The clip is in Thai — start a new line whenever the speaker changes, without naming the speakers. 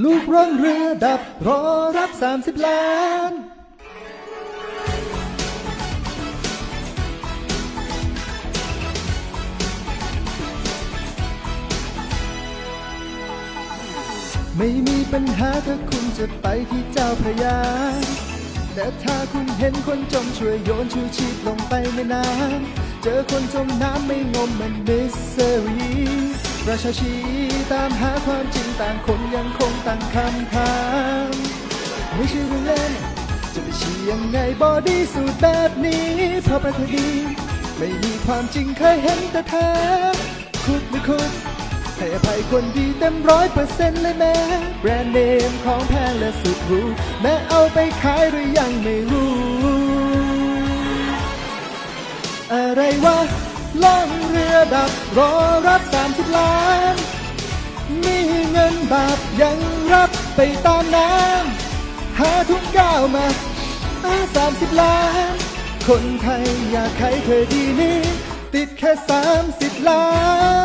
ลูกร่องเรือดับรอรับ 30 ล้าน ไม่มีปัญหาถ้าคุณจะไปที่เจ้าพระยา แต่ถ้าคุณเห็นคนจมช่วยโยนชูชีพลงไปในน้ำเจอคนจมน้ำไม่งมมันมิสเซอรีประชาชี ตามหาความจริงต่างคนยังคงตั้งคำถามไม่ใช่เรื่องเล่น จะไปชี้ยังไงบอดี้สูตรแบบนี้เพราะประเทศดีไม่มีความจริงเคยเห็นแต่แท้คุกไม่คุกให้อภัยคนดีเต็มร้อยเปอร์เซ็นต์เลยแม้แบรนด์เนมของแพงและสุดหรูแม้เอาไปขายหรือยังไม่รู้ อะไรวะล่องเรือดับรอรับ 30 ล้าน งินบาทยังรับไปตามน้ำหาทุนก้าวมาอาสามสิบล้าน คนไทยอยากใครเคยดีนี้ ติดแค่สามสิบล้าน